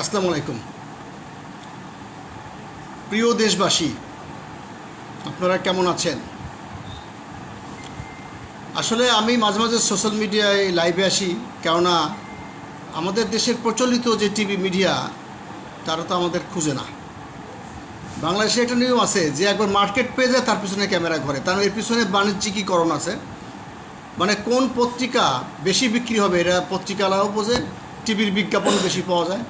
আসসালামু আলাইকুম। প্রিয় দেশবাসী, আপনারা কেমন আছেন? আসলে আমি মাঝে মাঝে সোশ্যাল মিডিয়ায় লাইভে আসি, কেননা আমাদের দেশের প্রচলিত যে টিভি মিডিয়া তারা তো আমাদের খুঁজে না। বাংলাদেশে একটা নিয়ম আছে, যে একবার মার্কেট পেয়ে যায়, তার পিছনে ক্যামেরা ঘরে। তার এর পিছনে বাণিজ্যিকীকরণ আছে। মানে কোন পত্রিকা বেশি বিক্রি হবে, এটা পত্রিকালাও বোঝে, টিভির বিজ্ঞাপন বেশি পাওয়া যায়।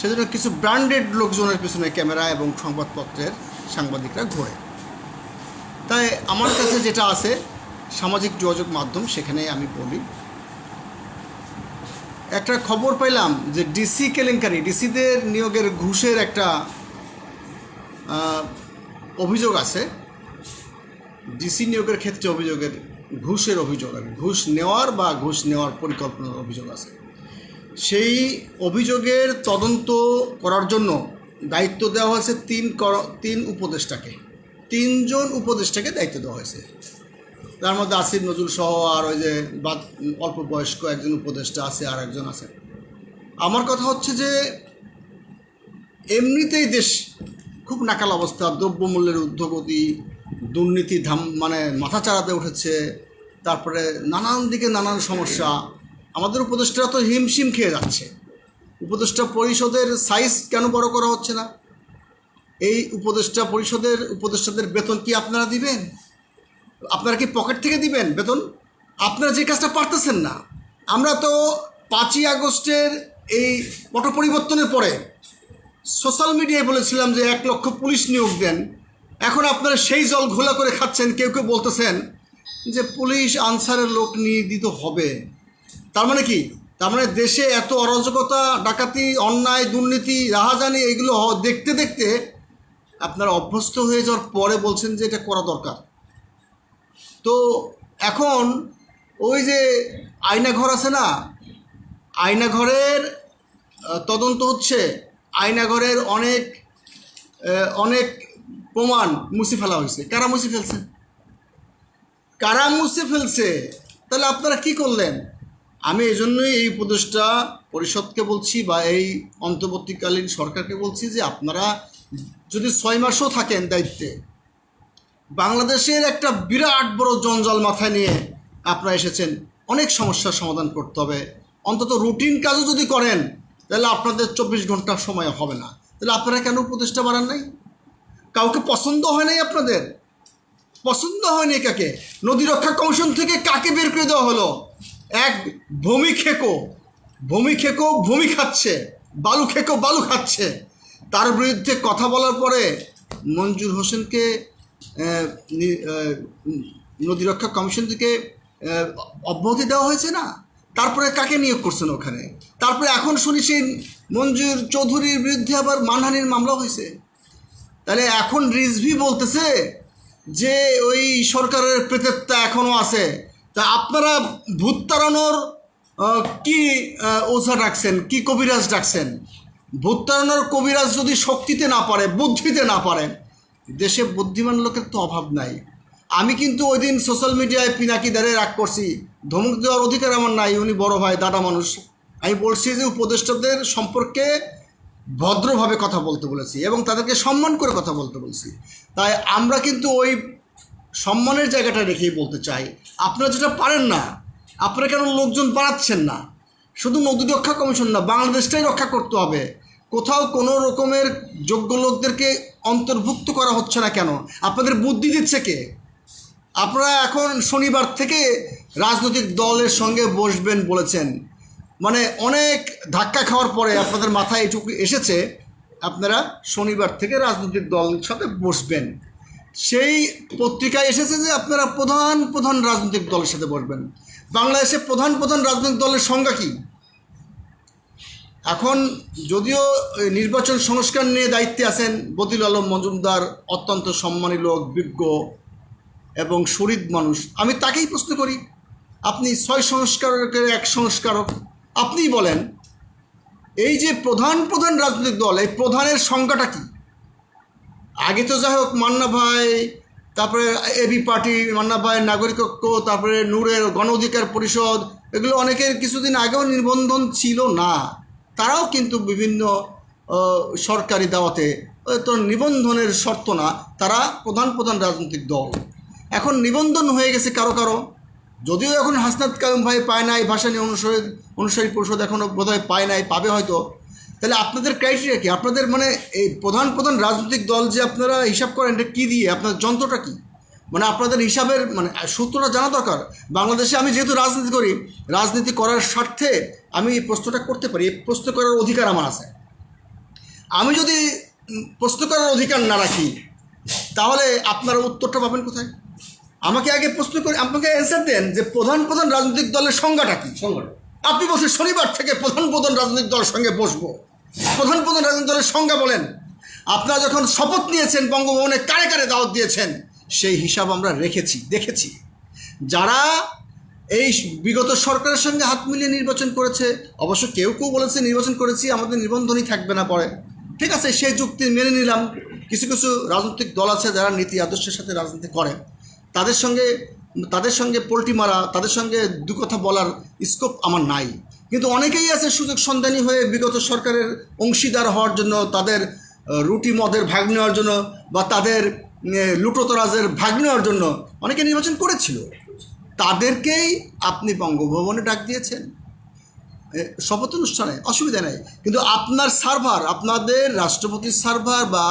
সেজন্য কিছু ব্র্যান্ডেড লোকজনের পিছনে ক্যামেরা এবং সংবাদপত্রের সাংবাদিকরা ঘোরে। তাই আমার কাছে যেটা আছে, সামাজিক যোগাযোগ মাধ্যম সেখানে আমি বলি। একটা খবর পাইলাম যে ডিসি কেলেঙ্কারি ডিসিদের নিয়োগের ঘুষের একটা অভিযোগ আছে। ডিসি নিয়োগের ক্ষেত্রে অভিযোগের, ঘুষের অভিযোগ, ঘুষ নেওয়ার বা ঘুষ নেওয়ার পরিকল্পনার অভিযোগ আছে। সেই অভিযোগের তদন্ত করার জন্য দায়িত্ব দেওয়া হয়েছে তিন কর- তিন উপদেষ্টাকে। তিনজন উপদেষ্টাকে দায়িত্ব দেওয়া হয়েছে। তার মধ্যে আসিফ, নজরুল সহ আর ওই যে বাদ অল্প বয়স্ক একজন উপদেষ্টা আছে আর একজন আছে। আমার কথা হচ্ছে যে, এমনিতেই দেশ খুব নাকাল অবস্থা, দ্রব্যমূল্যের ঊর্ধ্বগতি, দুর্নীতি ধাম মানে মাথা চাড়াতে উঠেছে, তারপরে নানান দিকে নানান সমস্যা। আমাদের উপদেষ্টারা তো হিমশিম খেয়ে যাচ্ছে। উপদেষ্টা পরিষদের সাইজ কেন বড় করা হচ্ছে না? এই উপদেষ্টা পরিষদের, উপদেষ্টাদের বেতন কি আপনারা দিবেন? আপনারা কি পকেট থেকে দিবেন বেতন? আপনারা যে কাজটা পারতেছেন না। আমরা তো পাঁচই আগস্টের এই পট পরিবর্তনের পরে সোশ্যাল মিডিয়ায় বলেছিলাম যে এক লক্ষ পুলিশ নিয়োগ দেন। এখন আপনারা সেই জল ঘোলা করে খাচ্ছেন, কেউ কেউ বলতেছেন যে পুলিশ আনসারের লোক নিয়ে দিতে হবে। তার মানে কি? তার মানে দেশে এত অরাজকতা, ডাকাতি, অন্যায়, দুর্নীতি, রাহাজানি এগুলো দেখতে দেখতে আপনারা অভ্যস্ত হয়ে যাওয়ার পরে বলছেন যে এটা করা দরকার। তো এখন ওই যে আয়নাঘর আছে না? আয়নাঘরের তদন্ত হচ্ছে। আয়নাঘরের অনেক অনেক প্রমাণ মুছে ফেলা হয়েছে। কারা মুছে ফেলছে? কারা মুছে ফেলছে? তাহলে আপনারা কি করলেন? আমি এই জন্যই এই উপদেষ্টা পরিষদকে বলছি বা এই অন্তর্বর্তীকালীন সরকারকে বলছি যে আপনারা যদি ছয় মাসও থাকেন দায়িত্বে, বাংলাদেশের একটা বিরাট বড় জঞ্জাল মাথায় নিয়ে আপনারা এসেছেন, অনেক সমস্যার সমাধান করতে হবে। অন্তত রুটিন কাজও যদি করেন, তাহলে আপনাদের চব্বিশ ঘণ্টা সময় হবে না। তাহলে আপনারা কেন উপদেষ্টা বাড়ান নাই? কাউকে পছন্দ হয় নাই আপনাদের? পছন্দ হয়নি কাকে? নদী রক্ষা কমিশন থেকে কাকে বের করে দেওয়া হলো? এক ভূমি খেকো ভূমি খেকো ভূমি খাচ্ছে, বালু খেকো, বালু খাচ্ছে। তার বিরুদ্ধে কথা বলার পরে মঞ্জুর হোসেনকে নদী রক্ষা কমিশন থেকে অব্যাহতি দেওয়া হয়েছে না? তারপরে কাকে নিয়োগ করছেন ওখানে? তারপরে এখন শুনি সেই মঞ্জুর চৌধুরীর বিরুদ্ধে আবার মানহানির মামলা হয়েছে। তাহলে এখন রিজভি বলতেছে যে ওই সরকারের প্রেতেত্তা এখনও আছে। তা আপনারা ভূত তাড়ানোর কি ওঝা ডাকছেন? কি কবিরাজ ডাকছেন? ভূত তাড়ানোর কবিরাজ যদি শক্তিতে না পারে, বুদ্ধিতে না পারে, দেশে বুদ্ধিমান লোকের তো অভাব নাই। আমি কিন্তু ওই দিন সোশ্যাল মিডিয়ায় পিনাকি দাঁড়িয়ে রাগ করছি। ধমক দেওয়ার অধিকার আমার নাই, উনি বড় ভাই, দাদা মানুষ। আমি বলছি যে উপদেষ্টাদের সম্পর্কে ভদ্রভাবে কথা বলতে বলেছি এবং তাদেরকে সম্মান করে কথা বলতে বলছি। তাই আমরা কিন্তু ওই সম্মানের জায়গাটা রেখেই বলতে চাই। আপনারা যেটা পারেন না, আপনারা কেন লোকজন বাড়াচ্ছেন না? শুধু নদী রক্ষা কমিশন না, বাংলাদেশটাই রক্ষা করতে হবে। কোথাও কোনো রকমের যোগ্য লোকদেরকে অন্তর্ভুক্ত করা হচ্ছে না কেন? আপনাদের বুদ্ধি দিচ্ছে কে? আপনারা এখন শনিবার থেকে রাজনৈতিক দলের সঙ্গে বসবেন বলেছেন। মানে অনেক ধাক্কা খাওয়ার পরে আপনাদের মাথায় এটুকু এসেছে, আপনারা শনিবার থেকে রাজনৈতিক দলের সাথে বসবেন। সেই পত্রিকায় এসেছে যে আপনারা প্রধান প্রধান রাজনৈতিক দলের সাথে বসবেন। বাংলাদেশে প্রধান প্রধান রাজনৈতিক দলের সংজ্ঞা কী? এখন যদিও নির্বাচন সংস্কার নিয়ে দায়িত্বে আছেন বদিল আলম মজুমদার, অত্যন্ত সম্মানী লোক, বিজ্ঞ এবং শরীর মানুষ। আমি তাকেই প্রশ্ন করি, আপনি ছয় সংস্কারকের এক সংস্কারক, আপনিই বলেন, এই যে প্রধান প্রধান রাজনৈতিক দল, এই প্রধানের সংজ্ঞাটা কি? আগে তো যাই হোক মান্না ভাই, তারপরে এবি পার্টি, মান্না ভাই, নাগরিকত্ব, তারপরে নূরের গণ অধিকার পরিষদ, এগুলো অনেকের কিছুদিন আগেও নিবন্ধন ছিল না। তারাও কিন্তু বিভিন্ন সরকারি দাওয়াতে তো নিবন্ধনের শর্ত না, তারা প্রধান প্রধান রাজনৈতিক দল। এখন নিবন্ধন হয়ে গেছে কারও কারও। যদিও এখন হাসনাত কায়ুম ভাই পায় নাই ভাষা নিয়ে অনুসারী অনুসারী পরিষদ এখনও বোধহয় পায় নাই, পাবে হয়তো। তাহলে আপনাদের ক্রাইটেরিয়া কি? আপনাদের মানে এই প্রধান প্রধান রাজনৈতিক দল যে আপনারা হিসাব করেন এটা কী দিয়ে? আপনার যন্ত্রটা কী? মানে আপনাদের হিসাবের মানে সূত্রটা জানা দরকার? বাংলাদেশে আমি যেহেতু রাজনীতি করি রাজনীতি করার স্বার্থে আমি এই প্রশ্নটা করতে পারি। এই প্রশ্ন করার অধিকার আমার আছে। আমি যদি প্রশ্ন করার অধিকার না রাখি তাহলে আপনারা উত্তরটা পাবেন কোথায়? আমাকে আগে প্রশ্ন করে আপনাকে অ্যান্সার দেন যে প্রধান প্রধান রাজনৈতিক দলের সংজ্ঞাটা কী? সংজ্ঞাটা। আপনি বলছেন শনিবার থেকে প্রধান প্রধান রাজনৈতিক দলের সঙ্গে বসবো। প্রধান প্রধান রাজনৈতিক দলের সংজ্ঞা বলেন, আপনারা যখন শপথ নিয়েছেন বঙ্গভবনে কারে কারে দাওয়াত দিয়েছেন, সেই হিসাব আমরা রেখেছি, দেখেছি। যারা এই বিগত সরকারের সঙ্গে হাত মিলিয়ে নির্বাচন করেছে, অবশ্য কেউ কেউ বলেছে নির্বাচন করেছি, আমাদের নিবন্ধনই থাকবে না পরে। ঠিক আছে, সেই যুক্তি মেনে নিলাম। কিছু কিছু রাজনৈতিক দল আছে যারা নীতি আদর্শের সাথে রাজনীতি করে। তাদের সঙ্গে তাদের সঙ্গে পোল্টি মারা তাদের সঙ্গে দু কথা বলার স্কোপ আমার নাই। কিন্তু অনেকেই আছে সুযোগ সন্ধানী হয়ে বিগত সরকারের অংশীদার হওয়ার জন্য, তাদের রুটি মদের ভাগ নেওয়ার জন্য বা তাদের লুটোতরাজের ভাগ নেওয়ার জন্য অনেকে নির্বাচন করেছিল। তাদেরকেই আপনি বঙ্গভবনে ডাক দিয়েছেন। শপথ অনুষ্ঠানে অসুবিধা নেই। কিন্তু আপনার সার্ভার, আপনাদের রাষ্ট্রপতির সার্ভার বা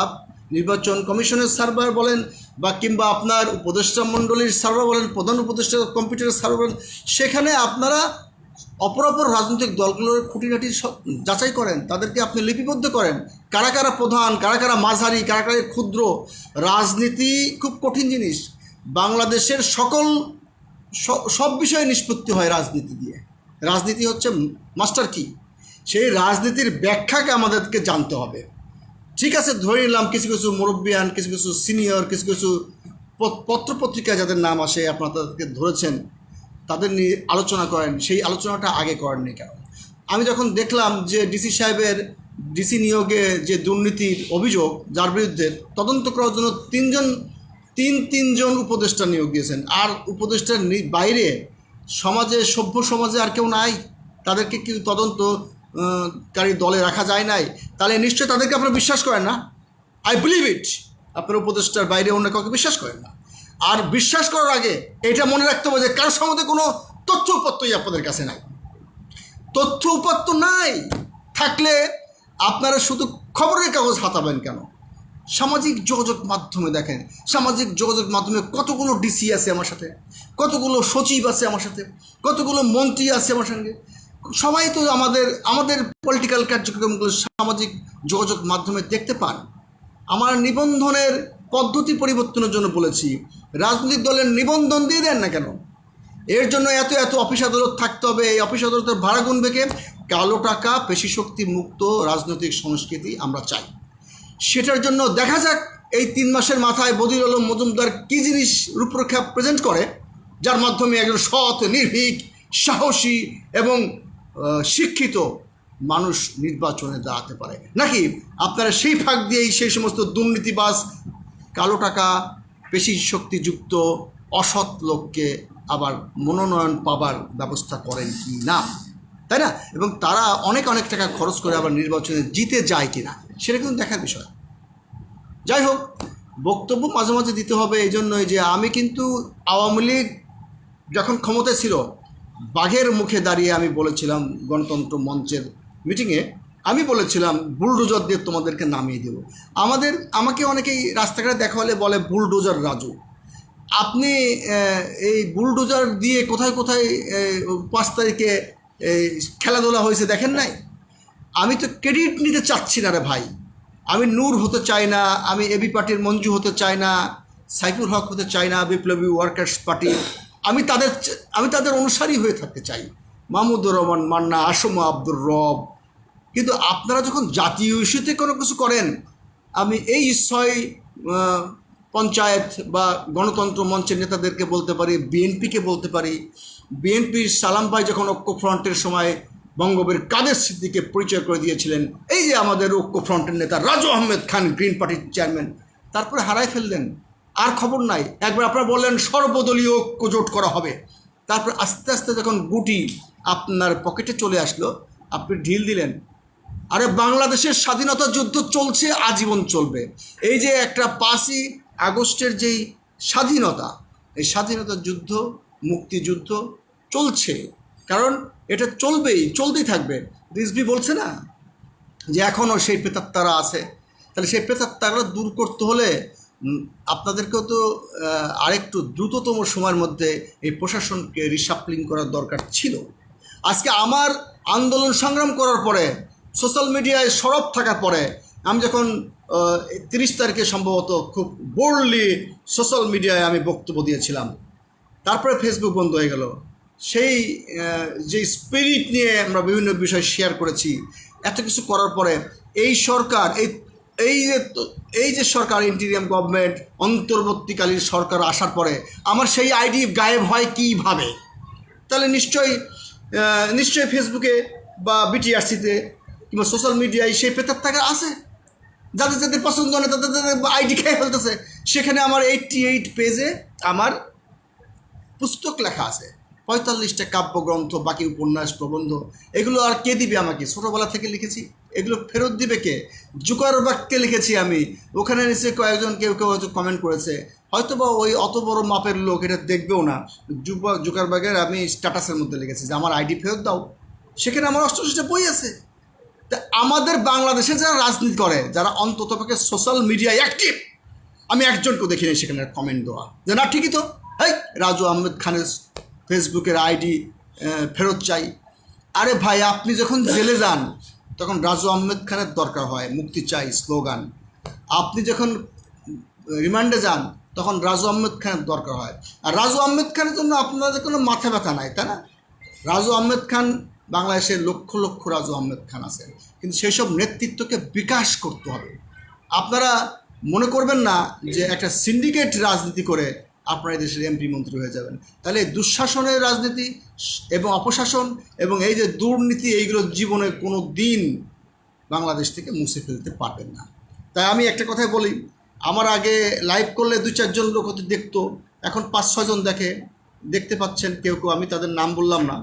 নির্বাচন কমিশনের সার্ভার বলেন বা কিংবা আপনার উপদেষ্টা মণ্ডলীর সার্ভার বলেন, প্রধান উপদেষ্টা কম্পিউটারের সার্ভার বলেন, সেখানে আপনারা অপরাপর রাজনৈতিক দলগুলোর খুঁটিনাটি যাচাই করেন, তাদেরকে আপনি লিপিবদ্ধ করেন। কারা কারা প্রধান, কারা কারা মাঝারি, কারা কারা ক্ষুদ্র, রাজনীতি খুব কঠিন জিনিস। বাংলাদেশের সকল সব বিষয়ে নিষ্পত্তি হয় রাজনীতি দিয়ে। রাজনীতি হচ্ছে মাস্টার কি? সেই রাজনীতির ব্যাখ্যাকে আমাদেরকে জানতে হবে। ঠিক আছে, ধরে নিলাম কিছু কিছু মুরব্বিয়ান, কিছু কিছু সিনিয়র, কিছু কিছু পত্রপত্রিকায় যাদের নাম আসে, আপনারা তাদেরকে ধরেছেন। তাদের নিয়ে আলোচনা করেন সেই আলোচনাটা আগে করেননি কেন? আমি যখন দেখলাম যে ডিসি সাহেবের ডিসি নিয়োগে যে দুর্নীতির অভিযোগ যার বিরুদ্ধে তদন্ত করার জন্য তিনজন তিন তিনজন উপদেষ্টা নিয়োগ দিয়েছেন। আর উপদেষ্টার বাইরে সমাজে সভ্য সমাজে আর কেউ নাই। তাদেরকে কি তদন্ত আহ, কারী দলে রাখা যায় নাই? তাহলে নিশ্চয়ই তাদেরকে আপনারা বিশ্বাস করেন না? আই বিলিভ ইট আপনার উপদেষ্টার বাইরে অন্য কাউকে বিশ্বাস করেন না। আর বিশ্বাস করার আগে এটা মনে রাখতে হবে যে কারোর সম্বন্ধে কোনো তথ্য উপাত্তই আপনাদের কাছে নাই। তথ্য উপাত্ত নাই থাকলে আপনারা শুধু খবরের কাগজ হাতাবেন কেন? সামাজিক যোগাযোগ মাধ্যমে দেখেন, সামাজিক যোগাযোগ মাধ্যমে কতগুলো ডিসি আছে আমার সাথে, কতগুলো সচিব আছে আমার সাথে, কতগুলো মন্ত্রী আছে আমার সঙ্গে। সবাই তো আমাদের আমাদের পলিটিক্যাল কার্যক্রমগুলো সামাজিক যোগাযোগ মাধ্যমে দেখতে পান। আমার নিবন্ধনের পদ্ধতি পরিবর্তনের জন্য বলেছি। রাজনৈতিক দলের নিবন্ধন দিয়ে দেন না কেন? এর জন্য এত এত অফিস আদালত থাকতে হবে। এই অফিস আদালতের ভাড়া গুনবে কে? কালো টাকা, পেশি শক্তি মুক্ত রাজনৈতিক সংস্কৃতি আমরা চাই। সেটার জন্য দেখা যাক এই তিন মাসের মাথায় বদির আলম মজুমদার কী জিনিস রূপরেখা প্রেজেন্ট করে, যার মাধ্যমে একজন সৎ, নির্ভীক, সাহসী এবং শিক্ষিত মানুষ নির্বাচনে দাঁড়াতে পারে। নাকি আপনারা সেই ফাঁক দিয়েই সেই সমস্ত দুর্নীতিবাজ কালো টাকা পেশি শক্তিযুক্ত, অসৎ লোককে আবার মনোনয়ন পাবার ব্যবস্থা করেন কি না? তাই না? এবং তারা অনেক অনেক টাকা খরচ করে আবার নির্বাচনে জিতে যায় কি না? সেটা কিন্তু দেখার বিষয়। যাই হোক, বক্তব্য মাঝে মাঝে দিতে হবে এই জন্যই যে আমি কিন্তু আওয়ামী লীগ যখন ক্ষমতায় ছিল, বাঘের মুখে দাঁড়িয়ে আমি বলেছিলাম গণতন্ত্র মঞ্চের মিটিংয়ে আমি বলেছিলাম, বুলডোজার দিয়ে তোমাদেরকে নামিয়ে দেব। আমাদের, আমাকে অনেকেই রাস্তাঘাটে দেখা হলে বলে, বুলডোজার রাজু। আপনি এই বুলডোজার দিয়ে কোথায় কোথায় পাঁচ তারিখে খেলাধুলা হয়েছে দেখেন নাই? আমি তো ক্রেডিট নিতে চাচ্ছি না রে ভাই। আমি নূর হতে চাই না, আমি এবি পার্টির মঞ্জু হতে চাই না, সাইফুল হক হতে চাই না, বিপ্লবী ওয়ার্কার্স পার্টি। আমি তাদের আমি তাদের অনুসারী হয়ে থাকতে চাই। মাহমুদুর রহমান, মান্না আসম আব্দুর রব কিন্তু আপনারা যখন জাতীয় ইস্যুতে কোনো কিছু করেন, আমি এই ছয় পঞ্চায়েত বা গণতন্ত্র মঞ্চের নেতাদেরকে বলতে পারি, বিএনপিকে বলতে পারি, বিএনপির সালাম ভাই যখন ঐক্য ফ্রন্টের সময় বঙ্গবীর কাদের সিদ্দিকে পরিচয় করে দিয়েছিলেন, এই যে আমাদের ঐক্য ফ্রন্টের নেতা রাজু আহমেদ খান, গ্রিন পার্টির চেয়ারম্যান, তারপরে হারাই ফেললেন, আর খবর নাই। একবার আপনারা বললেন সর্বদলীয় ঐক্য জোট করা হবে। তারপর আস্তে আস্তে যখন গুটি আপনার পকেটে চলে আসলো, আপনি ঢিল দিলেন আরে বাংলাদেশের স্বাধীনতা যুদ্ধ চলছে, আজীবন চলবে। এই যে একটা পাঁচই আগস্টের যেই স্বাধীনতা, এই স্বাধীনতা যুদ্ধ, মুক্তিযুদ্ধ চলছে। কারণ এটা চলবেই, চলতেই থাকবে। রিজবি বলছে না যে এখনও সেই প্রেতাত্মারা আছে। তাহলে সেই প্রেতাত্মারা দূর করতে হলে আপনাদেরকেও তো আরেকটু দ্রুততম সময়ের মধ্যে এই প্রশাসনকে রিসাপ্লিং করার দরকার ছিল। আজকে আমার আন্দোলন সংগ্রাম করার পরে সোশ্যাল মিডিয়ায় সরব থাকার পরে আমি যখন তিরিশ তারিখে সম্ভবত খুব বোল্ডলি সোশ্যাল মিডিয়ায় আমি বক্তব্য দিয়েছিলাম, তারপরে ফেসবুক বন্ধ হয়ে গেল। সেই যে স্পিরিট নিয়ে আমরা বিভিন্ন বিষয় শেয়ার করেছি, এত কিছু করার পরে এই সরকার, এই এই যে এই যে সরকার ইন্টিরিয়াম গভর্নমেন্ট অন্তর্বর্তীকালীন সরকার আসার পরে আমার সেই আইডি গায়েব হয় কীভাবে? তাহলে নিশ্চয়ই নিশ্চয়ই ফেসবুকে বা বিটিআরসিতে কিংবা সোশ্যাল মিডিয়ায় সেই পেতার টাকা আছে? যাদের যাদের পছন্দ নেই তাদের তাদের আইডি খেয়ে ফেলতেছে। সেখানে আমার এইটটি এইট পেজে আমার পুস্তক লেখা আছে। পঁয়তাল্লিশটা কাব্যগ্রন্থ, বাকি উপন্যাস, প্রবন্ধ, এগুলো আর কে দিবে আমাকে? ছোটোবেলা থেকে লিখেছি। এগুলো ফেরত দিবে কে? জুকার বাক্যে লিখেছি আমি। ওখানে নিচে কয়েকজন কেউ কেউ হয়তো কমেন্ট করেছে। হয়তো বা ওই অত বড় মাপের লোক এটা দেখবেও না। জুবা জুকারবাগের আমি স্ট্যাটাসের মধ্যে লিখেছি যে, আমার আইডি ফেরত দাও। সেখানে আমার অষ্টশিটা বই আছে। তা আমাদের বাংলাদেশে যারা রাজনীতি করে, যারা অন্তত পক্ষে সোশ্যাল মিডিয়ায় অ্যাক্টিভ আমি একজনকে দেখিনি সেখানে কমেন্ট দেওয়া। যে না, ঠিকই তো। এই রাজু আহমেদ খানের ফেসবুকের আইডি ফেরত চাই। আরে ভাই, আপনি যখন জেলে যান, তখন রাজু আহমেদ খানের দরকার হয়, মুক্তি চাই স্লোগান আপনি যখন রিমান্ডে যান, তখন রাজু আহমেদ খানের দরকার হয়। আর রাজু আহমেদ খানের জন্য আপনাদের কোনো মাথা ব্যথা নাই, তাই না? রাজু আহমেদ খান বাংলাদেশে লক্ষ লক্ষ রাজু আহমেদ খান আছে। কিন্তু সেই সব নেতৃত্বকে বিকাশ করতে হবে। আপনারা মনে করবেন না যে একটা সিন্ডিকেট রাজনীতি করে আপনারা দেশের এমপি মন্ত্রী হয়ে যাবেন। তাহলে দুঃশাসনের রাজনীতি এবং অপশাসন এবং এই যে দুর্নীতি, এইগুলো জীবনে কোনো দিন বাংলাদেশ থেকে মুছে ফেলতে পারবেন না। তাই আমি একটা কথাই বলি, আমার আগে লাইভ করলে দুই চারজন লোক হয়তো দেখতো, এখন পাঁচ ছজন দেখে, দেখতে পাচ্ছেন, কেউ কেউ, আমি তাদের নাম বললাম না।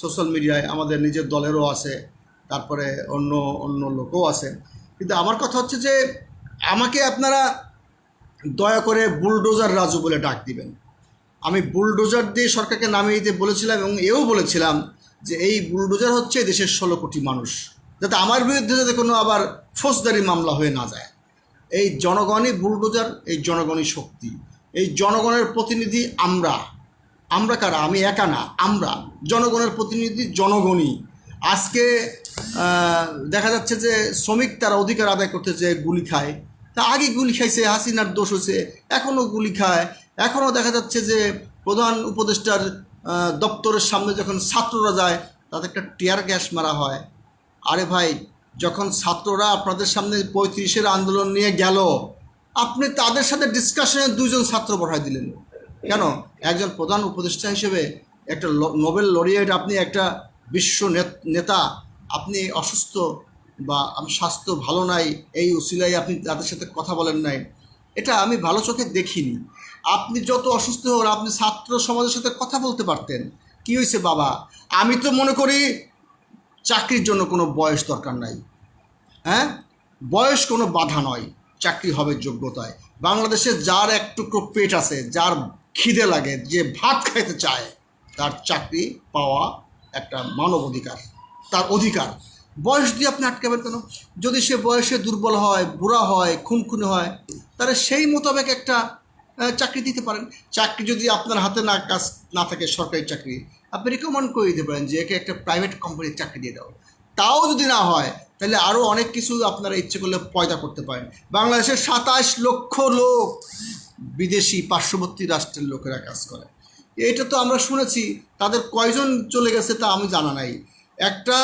সোশ্যাল মিডিয়ায় আমাদের নিজের দলেরও আছে, তারপরে অন্য অন্য লোকও আছে। কিন্তু আমার কথা হচ্ছে যে, আমাকে আপনারা দয়া করে বুলডোজার রাজু বলে ডাক দিবেন। আমি বুলডোজার দিয়ে সরকারকে নামিয়ে দিতে বলেছিলাম এবং এও বলেছিলাম যে, এই বুলডোজার হচ্ছে দেশের ষোলো কোটি মানুষ, যাতে আমার বিরুদ্ধে যাতে কোনো আবার ফৌজদারি মামলা হয়ে না যায়। এই জনগণই বুলডোজার, এই জনগণই শক্তি, এই জনগণের প্রতিনিধি আমরা। আমরা কারা? আমি একা না, আমরা। জনগণের প্রতিনিধি জনগণই। আজকে দেখা যাচ্ছে যে শ্রমিক তারা অধিকার আদায় করতে যে গুলি খায়। তা আগে গুলি খাইছে, হাসিনার দোষ হয়েছে এখনও গুলি খায়। এখনও দেখা যাচ্ছে যে প্রধান উপদেষ্টার দপ্তরের সামনে যখন ছাত্ররা যায়, তাদের একটা টিয়ার গ্যাস মারা হয়। আরে ভাই, যখন ছাত্ররা আপনাদের সামনে পঁয়ত্রিশের আন্দোলন নিয়ে গেল, আপনি তাদের সাথে ডিসকাশনে দুজন ছাত্র পাঠাই দিলেন। কেন? একজন প্রধান উপদেষ্টা হিসেবে একটা নোবেল লরিয়েট আপনি একটা বিশ্ব নেত- আপনি অসুস্থ বা আমি স্বাস্থ্য ভালো নাই, এই উসিলাই আপনি তাদের সাথে কথা বলেন নাই, এটা আমি ভালো চোখে দেখিনি। আপনি যত অসুস্থ হন আপনি ছাত্র সমাজের সাথে কথা বলতে পারতেন। কি হয়েছে বাবা? আমি তো মনে করি চাকরির জন্য কোনো বয়স দরকার নাই। হ্যাঁ? বয়স কোনো বাধা নয়, চাকরি হবে যোগ্যতায়। বাংলাদেশে যার এক টুকরো পেট আছে, যার খিদে লাগে, যে ভাত খাইতে চায়, তার চাকরি পাওয়া একটা মানব অধিকার, তার অধিকার। বয়স দিয়ে আপনি আটকাবেন কেন যদি সে বয়সে দুর্বল হয়, বুড়া হয়, খুনখুনি হয়, তাহলে সেই মোতাবেক একটা চাকরি দিতে পারেন। চাকরি যদি আপনার হাতে না কাজ, না থাকে সরকারি চাকরি, আপনি রিকমেন্ড করে দিতে পারেন যে একে একটা প্রাইভেট কোম্পানির চাকরি দিয়ে দাও। তাও যদি না হয়, তাহলে আরও অনেক কিছু আপনারা ইচ্ছে করলে পয়দা করতে পারেন। বাংলাদেশের সাতাশ লক্ষ লোক বিদেশি পার্শ্ববর্তী রাষ্ট্রের লোকেরা কাজ করে। এটা তো আমরা শুনেছি, তাদের কয়জন চলে গেছে তা আমি জানা নাই। একটা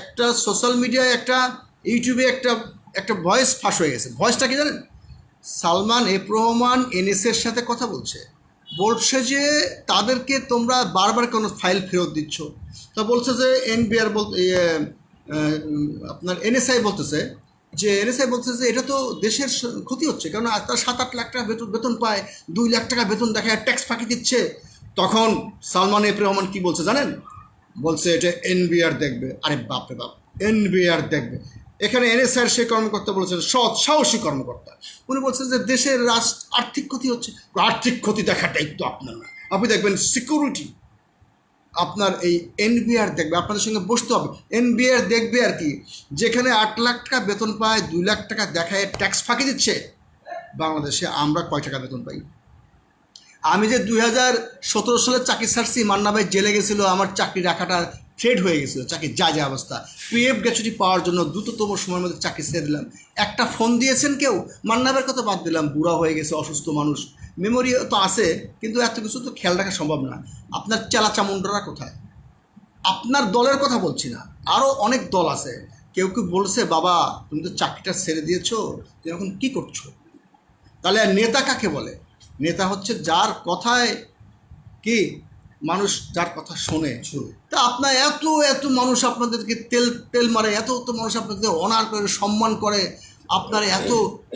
একটা সোশ্যাল মিডিয়ায় একটা ইউটিউবে একটা একটা ভয়েস ফাঁস হয়ে গেছে। ভয়েসটা কি জানেন? সালমান এফ রহমান এনএসের সাথে কথা বলছে। বলছে যে তাদেরকে তোমরা বারবার কোনো ফাইল ফেরত দিচ্ছ। তা বলছে যে এনবিআর বল আপনার এনএসআই বলতেছে যে এনএসআই বলছে যে এটা তো দেশের ক্ষতি হচ্ছে। কারণ তারা সাত আট লাখ টাকা বেতন বেতন পায়, দুই লাখ টাকা বেতন দেখায়, ট্যাক্স ফাঁকি দিচ্ছে। তখন সালমান এফ রহমান কী বলছে জানেন? বলছে এটা এনবিআর দেখবে। আরে বাপরে বাপ, এনবিআর দেখবে। এখানে এনএসআর সে কর্মকর্তা বলেছেন, সৎ, সাহসী কর্মকর্তা। উনি বলছেন যে দেশের রাষ্ট্র, আর্থিক ক্ষতি হচ্ছে। আর্থিক ক্ষতি দেখার দায়িত্ব আপনার না। আপনি দেখবেন সিকিউরিটি আপনার এই এনবিআর দেখবে, আপনাদের সঙ্গে বসতে হবে। এনবিআর দেখবে আর কি, যেখানে আট লাখ টাকা বেতন পায়, দুই লাখ টাকা দেখায় ট্যাক্স ফাঁকি দিচ্ছে, বাংলাদেশে আমরা কয় টাকা বেতন পাই? আমি যে দুই হাজার সতেরো সালে চাকরি ছাড়ছি, মান্না ভাই জেলে গেছিল, আমার চাকরি রাখাটা থ্রেড হয়ে গেছিল, চাকরির যা যা অবস্থা। পিএফ গ্যাচুটি পাওয়ার জন্য দ্রুততম সময়ের মধ্যে চাকরি ছেড়ে দিলাম। একটা ফোন দিয়েছেন কেউ? মান্নাবের কথা বাদ দিলাম, বুড়া হয়ে গেছে, অসুস্থ মানুষ। মেমোরি তো আছে, কিন্তু এত কিছু তো খেয়াল রাখা সম্ভব না। আপনার চেলা চামুন্ডরা কোথায়? আপনার দলের কথা বলছি না আরও অনেক দল আছে। কেউ কেউ বলছে, বাবা, তুমি তো চাকরিটা ছেড়ে দিয়েছ, তুমি এখন কী করছ? তাহলে নেতা কাকে বলে? নেতা হচ্ছে যার কথায় কি মানুষ যার কথা শোনে তা আপনার এত এত মানুষ আপনাদেরকে তেল তেল মারে, এত এত মানুষ আপনাদের অনার করে, সম্মান করে, আপনার এত,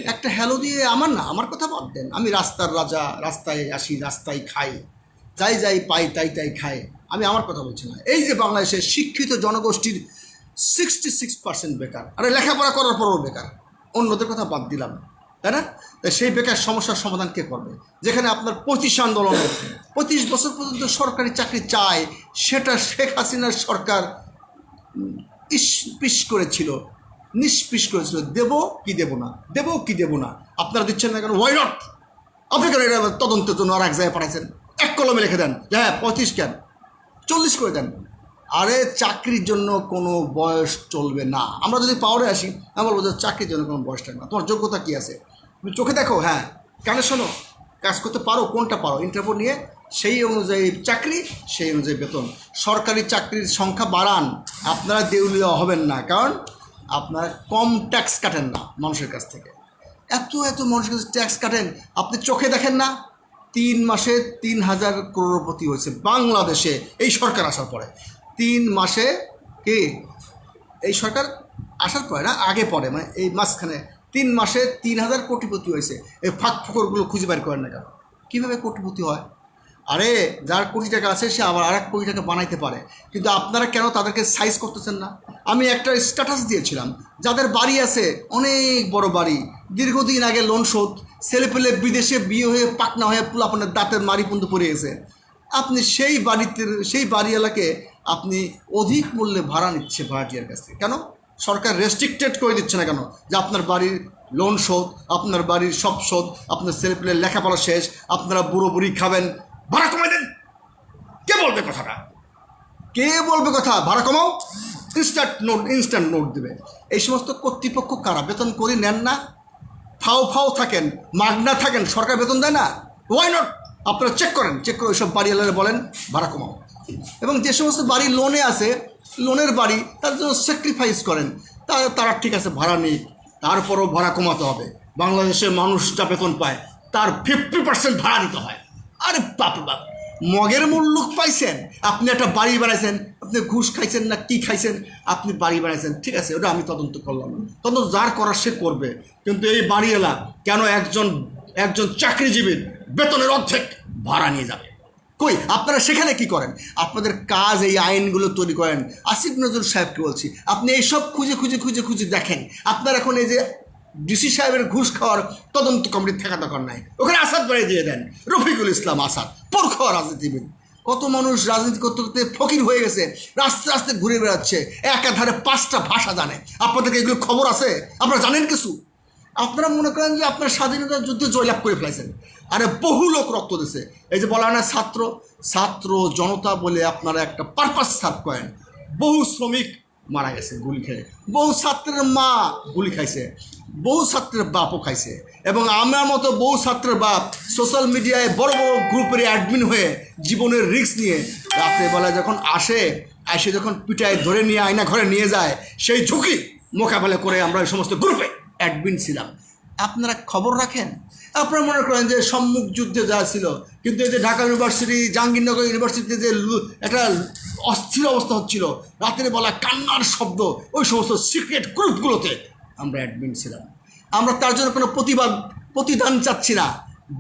একটা হ্যালো দিয়ে আমার না, আমার কথা বাদ দেন। আমি রাস্তার রাজা, রাস্তায় আসি, রাস্তায় খাই। যাই যাই পাই, তাই তাই খাই। আমি আমার কথা বলছি না। এই যে বাংলাদেশের শিক্ষিত জনগোষ্ঠীর সিক্সটি সিক্স পার্সেন্ট বেকার। আরে লেখাপড়া করার পরও বেকার। অন্যদের কথা বাদ দিলাম। তাই না? সেই বেকার সমস্যার সমাধান কে করবে? যেখানে আপনার পঁচিশ আন্দোলন পঁচিশ বছর পর্যন্ত সরকারি চাকরি চায়, সেটা শেখ হাসিনার সরকার ইস করেছিল, নিষ্পিস করেছিল। দেব কি দেব না? দেব কি দেব না? আপনারা দিচ্ছেন না কেন? ওয়াই নট আপনি কেন এটা তদন্তের জন্য আর এক জায়গায় পাঠাইছেন? এক কলমে লিখে দেন। হ্যাঁ পঁচিশ কেন? চল্লিশ করে দেন। আরে চাকরির জন্য কোনো বয়স চলবে না। আমরা যদি পাওয়ারে আসি, আমি বলব চাকরির জন্য কোনো বয়স থাকে না। তোমার যোগ্যতা কী আছে? তুমি চোখে দেখো হ্যাঁ কেন শোনো, কাজ করতে পারো, কোনটা পারো ইন্টারভিউ নিয়ে, সেই অনুযায়ী চাকরি, সেই অনুযায়ী বেতন। সরকারি চাকরির সংখ্যা বাড়ান, আপনারা দেউলিয়া হবেন না, কারণ আপনারা কম ট্যাক্স কাটেন না মানুষের কাছ থেকে। এত এত মানুষের কাছে ট্যাক্স কাটেন, আপনি চোখে দেখেন না, তিন মাসে তিন হাজার করোড়পতি হয়েছে বাংলাদেশে, এই সরকার আসার পরে। তিন মাসে কি? এই সরকার আসার পরে না, আগে পরে মানে এই মাঝখানে তিন মাসে তিন হাজার কোটিপতি হয়েছে। এই ফাঁক ফোকরগুলো খুঁজে বের করেন না কেন? কীভাবে কোটিপতি হয়? আরে, যার কোটি টাকা আছে, সে আবার আর এক কোটি টাকা বানাইতে পারে। কিন্তু আপনারা কেন তাদেরকে সাইজ করতেছেন না? আমি একটা স্ট্যাটাস দিয়েছিলাম। যাদের বাড়ি আছে, অনেক বড় বাড়ি। দীর্ঘদিন আগে লোন শোধ, ছেলে পেলে বিদেশে বিয়ে হয়ে, পাকনা হয়ে পুলো আপনার দাঁতের মারি পর্যন্ত পড়ে গেছে। আপনি সেই বাড়িতে, সেই বাড়িওয়ালাকে আপনি অধিক মূল্যে ভাড়া নিচ্ছে ভাড়াটিয়ার কাছ থেকে। কেন? সরকার রেস্ট্রিক্টেড করে দিচ্ছে না কেন? যে আপনার বাড়ির লোন শোধ, আপনার বাড়ির সব শোধ, আপনার ছেলেপেলের লেখাপড়া শেষ, আপনারা বুড়ো বুড়ি খাবেন, ভাড়া কমাই দেন। কে বলবে কথাটা? কে বলবে কথা? ভাড়া কমাও। ইনস্ট্যান্ট নোট ইনস্ট্যান্ট নোট দেবে। এই সমস্ত কর্তৃপক্ষ কারা? বেতন করে নেন না। ফাও ফাও থাকেন মাগনা থাকেন, সরকার বেতন দেয় না? ওয়াই নট আপনারা চেক করেন চেক করে ওইসব বাড়িওয়ালারা বলেন, ভাড়া কমাও। এবং যে সমস্ত বাড়ি লোনে আছে লোনের বাড়ি, তার জন্য স্যাক্রিফাইস করেন। তা তারা ঠিক আছে, ভাড়া নেই তারপরও ভাড়া কমাতে হবে। বাংলাদেশের মানুষ যা বেতন পায়, তার ফিফটি পার্সেন্ট ভাড়া দিতে হয়। আরে বাপ বাপ, মগের মূল্য পাইছেন, আপনি একটা বাড়ি বানাইছেন, আপনি ঘুষ খাইছেন না কি খাইছেন, আপনি বাড়ি বানাইছেন, ঠিক আছে, ওটা আমি তদন্ত করলাম। না তদন্ত যার করার সে করবে, কিন্তু এই বাড়িওয়ালা কেন একজন একজন চাকরিজীবীর বেতনের অর্ধেক ভাড়া নিয়ে যাবে? কই, আপনারা সেখানে কি করেন? আপনাদের কাজ এই আইনগুলো তৈরি করেন। আসিফ নজরুল সাহেবকে বলছি, আপনি এইসব খুঁজে খুঁজে খুঁজে খুঁজে দেখেন। আপনার এখন এই যে ডিসি সাহেবের ঘুষ খাওয়ার তদন্ত কমিটি থাকা দরকার নাই। ওখানে আসাদ বাড়িয়ে দিয়ে দেন, রফিকুল ইসলাম আসাদ পরখ রাজনীতিবিদ। কত মানুষ রাজনীতি করতে করতে ফকির হয়ে গেছে, রাস্তে রাস্তে ঘুরে বেড়াচ্ছে একাধারে পাঁচটা ভাষা জানে। আপনাদেরকে এগুলো খবর আছে? আপনারা জানেন কিছু? আপনারা মনে করেন যে আপনার স্বাধীনতার যুদ্ধে জয়লাভ করে ফেলেছেন। আরে বহু লোক রক্ত দিছে। এই যে বলা না ছাত্র ছাত্র জনতা বলে আপনারা একটা পারপাস সার্ভ করেন। বহু শ্রমিক মারা গেছে গুলি খেয়ে। বহু ছাত্রের মা গুলি খাইছে। বহু ছাত্রের বাপও খাইছে। এবং আমার মতো বহু ছাত্রের বাপ সোশ্যাল মিডিয়ায় বড় বড় গ্রুপের অ্যাডমিন হয়ে জীবনের রিস্ক নিয়ে রাত্রেবেলায় যখন আসে, এসে যখন পিটায় ধরে নিয়ে আয়না ঘরে নিয়ে যায়, সেই ঝুঁকি মোকাবেলা করে আমরা এই সমস্ত গ্রুপে অ্যাডমিন ছিলাম। আপনারা খবর রাখেন? আপনারা মনে করেন যে সম্মুখ যুদ্ধে যা ছিল, কিন্তু এই যে ঢাকা ইউনিভার্সিটি, জাহাঙ্গীরনগর ইউনিভার্সিটিতে যে একটা অস্থির অবস্থা হচ্ছিল, রাতের বেলা কান্নার শব্দ ওই সমস্ত সিক্রেট গ্রুপগুলোতে আমরা অ্যাডমিন ছিলাম। আমরা তার জন্য কোনো প্রতিবাদ, প্রতিদান চাচ্ছি না,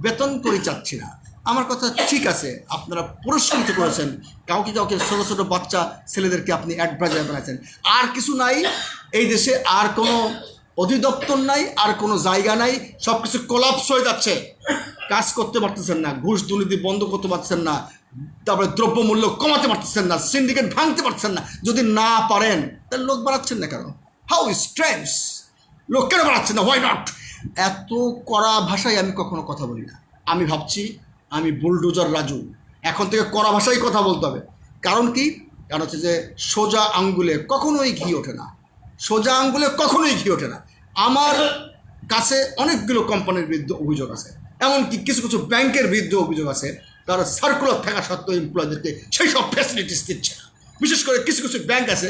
বেতন করে চাচ্ছি না। আমার কথা ঠিক আছে, আপনারা পুরস্কৃত করেছেন, কাউকে কাউকে ছোটো ছোটো বাচ্চা ছেলেদেরকে আপনি অ্যাডভাইজার বানাচ্ছেন আর কিছু নাই, এই দেশে আর কোনো অধিদপ্তর নাই, আর কোনো জায়গা নাই সব কিছু কলাপস হয়ে যাচ্ছে। কাজ করতে পারতেছেন না, ঘুষ দুর্নীতি বন্ধ করতে পারছেন না, তারপরে দ্রব্যমূল্য কমাতে পারতেছেন না সিন্ডিকেট ভাঙতে পারছেন না। যদি না পারেন, তাহলে লোক বাড়াচ্ছেন না কেন? হাউ স্ট্রেন্স লোক কেন বাড়াচ্ছেন না? হোয়াই নট এত কড়া ভাষায় আমি কখনো কথা বলি না। আমি ভাবছি, আমি বুলডোজার রাজু। এখন থেকে কড়া ভাষায় কথা বলতে হবে। কারণ কি? কারণ হচ্ছে যে সোজা আঙ্গুলে কখনোই ঘি ওঠে না। সোজা আঙ্গুলে কখনোই ঘি ওঠে না। আমার কাছে অনেকগুলো কোম্পানির বিরুদ্ধে অভিযোগ আছে। এমনকি কিছু কিছু ব্যাংকের বিরুদ্ধে অভিযোগ আছে। তারা সার্কুলার থাকা সত্ত্বেও এমপ্লয়দেরকে সেই সব ফ্যাসিলিটিস দিচ্ছে না। বিশেষ করে কিছু কিছু ব্যাংক আছে,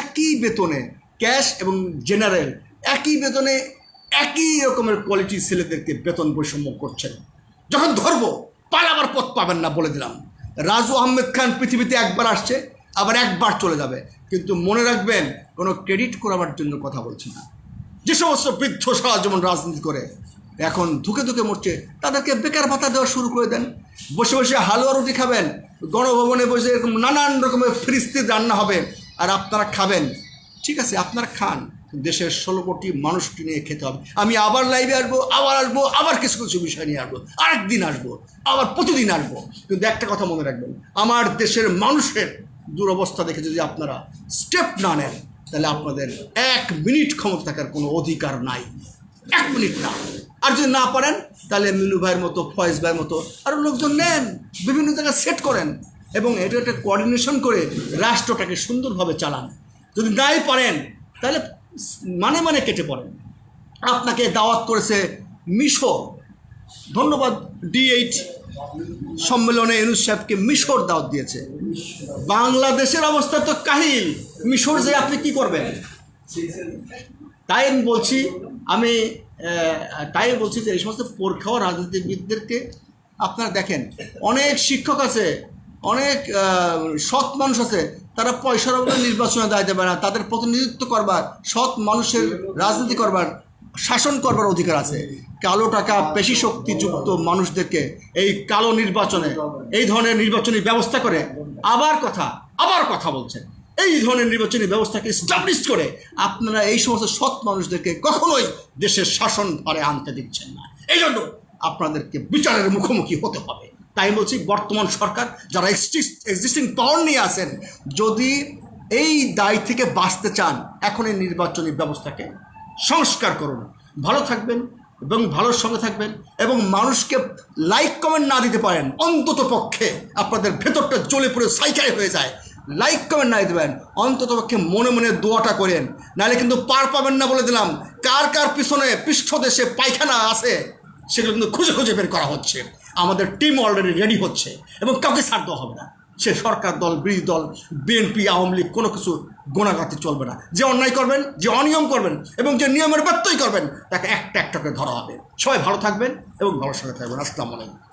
একই বেতনে ক্যাশ এবং জেনারেল একই বেতনে একই রকমের কোয়ালিটি ছেলেদেরকে বেতন বৈষম্য করছেন। যখন ধরবো, পালাবার পথ পাবেন না বলে দিলাম। রাজু আহমেদ খান পৃথিবীতে একবার আসছে আবার একবার চলে যাবে। কিন্তু মনে রাখবেন, কোনো ক্রেডিট করাবার জন্য কথা বলছি না। যে সমস্ত বৃদ্ধ সারা যেমন রাজনীতি করে, এখন ধুকে ধুকে মরছে, তাদেরকে বেকার ভাতা দেওয়া শুরু করে দেন। বসে বসে হালুয়া রুটি খাবেন, গণভবনে বসে এরকম নানান রকমের ফ্রিস্তি রান্না হবে, আর আপনারা খাবেন। ঠিক আছে, আপনারা খান দেশের ষোলো কোটি মানুষকে নিয়ে খেতে হবে। আমি আবার লাইভে আসব, আবার আসব, আবার কিছু কিছু বিষয় নিয়ে আসব, আরেকদিন আসব, আবার প্রতিদিন আসব। কিন্তু একটা কথা মনে রাখবেন, আমার দেশের মানুষের দুরবস্থা দেখে যদি আপনারা স্টেপ না নেন, তাহলে আপনাদের এক মিনিট ক্ষমতা থাকার কোনো অধিকার নাই। এক মিনিট না। আর যদি না পারেন, তাহলে মিলু ভাইয়ের মতো, ফয়েজ ভাইয়ের মতো আরও লোকজন নেন, বিভিন্ন জায়গায় সেট করেন এবং এটা একটা কোঅর্ডিনেশন করে রাষ্ট্রটাকে সুন্দরভাবে চালান। যদি নাই পারেন, তাহলে মানে মানে কেটে পড়েন। আপনাকে দাওয়াত করেছে মিশর। ধন্যবাদ ডি এইট সম্মেলনে ইউনুস সাহেবকে মিশর দাওয়াত দিয়েছে। বাংলাদেশের অবস্থা তো কাহিল। মিশর যে আপনি কি করবেন? তাই আমি বলছি, আমি তাই বলছি যে এই সমস্ত পরীক্ষা রাজনীতিবিদদেরকে আপনারা দেখেন। অনেক শিক্ষক আছে, অনেক সৎ মানুষ আছে, তারা পয়সার অভাবে নির্বাচনে দায় পারে না। তাদের প্রতিনিধিত্ব করবার, সৎ মানুষের রাজনীতি করবার, শাসন করবার অধিকার আছে। কালো টাকা, পেশি শক্তিযুক্ত মানুষদেরকে এই কালো নির্বাচনে, এই ধরনের নির্বাচনী ব্যবস্থা করে আবার কথা আবার কথা বলছেন। এই ধরনের নির্বাচনী ব্যবস্থাকে স্টাবলিশ করে আপনারা এই সমস্ত সৎ মানুষদেরকে কখনোই দেশের শাসন ভারে আনতে দিচ্ছেন না। এই জন্য আপনাদেরকে বিচারের মুখোমুখি হতে হবে। তাই বলছি, বর্তমান সরকার, যারা এক্সিস্টিং পাওয়ার নিয়ে আসেন যদি এই দায় থেকে বাঁচতে চান, এখন এই নির্বাচনী ব্যবস্থাকে সংস্কার করুন। ভালো থাকবেন এবং ভালোর সঙ্গে থাকবেন এবং মানুষকে লাইক কমেন্ট না দিতে পারেন। অন্তত পক্ষে আপনাদের ভেতরটা জ্বলে পড়ে সাইকাই হয়ে যায়। লাইক কমেন্ট না দিতে পারেন। অন্তত পক্ষে মনে মনে দোয়াটা করেন। নাহলে কিন্তু পার পাবেন না বলে দিলাম। কার কার পিছনে পৃষ্ঠদেশে পায়খানা আছে, সেগুলো কিন্তু খুঁজে খুঁজে বের করা হচ্ছে। আমাদের টিম অলরেডি রেডি হচ্ছে এবং কাউকে ছাড় দেওয়া হবে না। সে সরকার দল, বিরোধী দল বিএনপি আওয়ামী লীগ, কোনো কিছু গোনাগাতি চলবে না। যে অন্যায় করবেন, যে অনিয়ম করবেন এবং যে নিয়মের ব্যত্যয় করবেন, তাকে একটা একটা করে ধরা হবে। সবাই ভালো থাকবেন এবং ভালো সঙ্গে থাকবেন। আসসালামু আলাইকুম।